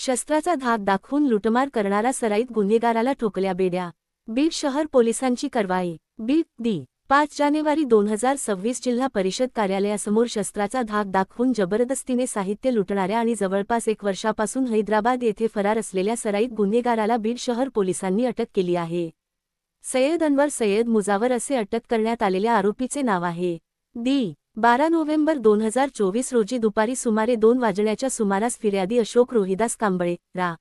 शस्त्राचा धाक दाखवून लुटमार करणारा सराईत गुन्हेगाराला ठोकल्या बेड्या. बीड शहर पोलिसांची कारवाई. बीड दी पाच जानेवारी दोन हजार सव्वीस जिल्हा परिषद कार्यालयासमोर शस्त्राचा धाक दाखवून जबरदस्तीने साहित्य लुटणाऱ्या आणि जवळपास एक वर्षापासून हैदराबाद येथे फरार असलेल्या सराईत गुन्हेगाराला बीड शहर पोलिसांनी अटक केली आहे. सय्यद अनवर सय्यद मुजावर असे अटक करण्यात आलेल्या आरोपीचे नाव आहे. दी बारा नोव्हेंबर दोन हजार चोवीस रोजी दुपारी सुमारे दोन वाजण्याच्या सुमारास फिर्यादी अशोक रोहिदास कांबळे रा.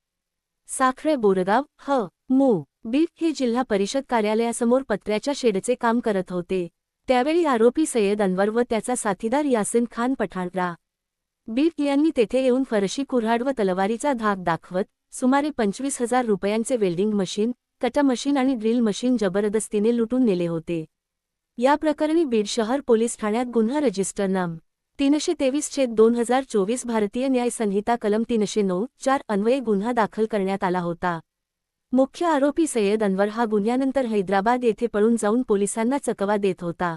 साखळे बोरगाव ह. मू. बीड हे जिल्हा परिषद कार्यालयासमोर पत्र्याच्या शेडचे काम करत होते. त्यावेळी आरोपी सय्यद अनवर व त्याचा साथीदार यासिन खान पठाण रा. बीड यांनी तेथे येऊन फरशी कुऱ्हाड व तलवारीचा धाक दाखवत सुमारे पंचवीस हजार रुपयांचे वेल्डिंग मशीन कटा मशीन आणि ड्रिल मशीन जबरदस्तीने लुटून नेले होते. या प्रकरणी बीड शहर पोलीस ठाण्यात गुन्हा रजिस्टर नाम तीनशे तेवीस छेद दोन हजार चोवीस भारतीय न्याय संहिता कलम तीनशे नऊ चार अन्वये गुन्हा दाखल करण्यात आला होता. मुख्य आरोपी सय्यद अनवर हा गुन्ह्यानंतर हैदराबाद येथे पळून जाऊन पोलिसांना चकवा देत होता.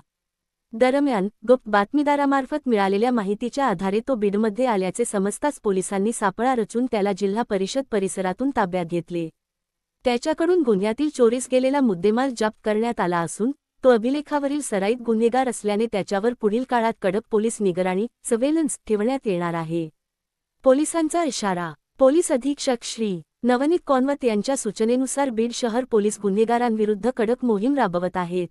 दरम्यान गुप्त बातमीदारामार्फत मिळालेल्या माहितीच्या आधारे तो बीडमध्ये आल्याचे समजताच पोलिसांनी सापळा रचून त्याला जिल्हा परिषद परिसरातून ताब्यात घेतले. त्याच्याकडून गुन्ह्यातील चोरीस गेलेला मुद्देमाल जप्त करण्यात आला असून तो अभिलेखावरील सराईत गुन्हेगार असल्याने त्याच्यावर पुढील काळात कडक पोलीस निगराणी सर्वेलन्स ठेवण्यात येणार आहे. पोलिसांचा इशारा पोलीस अधीक्षक श्री. नवनीत कॉन्वत यांच्या सूचनेनुसार बीड शहर पोलीस गुन्हेगारांविरुद्ध कडक मोहीम राबवत आहेत.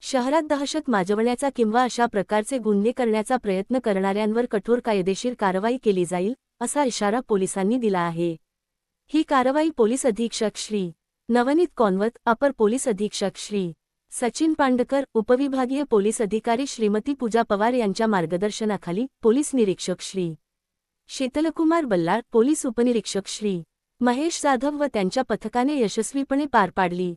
शहरात दहशत माजवण्याचा किंवा अशा प्रकारचे गुन्हे करण्याचा प्रयत्न करणाऱ्यांवर कठोर कायदेशीर कारवाई केली जाईल असा इशारा पोलिसांनी दिला आहे. ही कारवाई पोलीस अधीक्षक श्री. नवनीत कॉन्वत अपर पोलीस अधीक्षक श्री. सचिन पांडकर उपविभागीय पोलीस अधिकारी श्रीमती पूजा पवार यांच्या मार्गदर्शनाखाली पोलीस निरीक्षक श्री. शीतलकुमार बल्लाळ पोलीस उपनिरीक्षक श्री. महेश जाधव व त्यांच्या पथकाने यशस्वीपणे पार पाडली.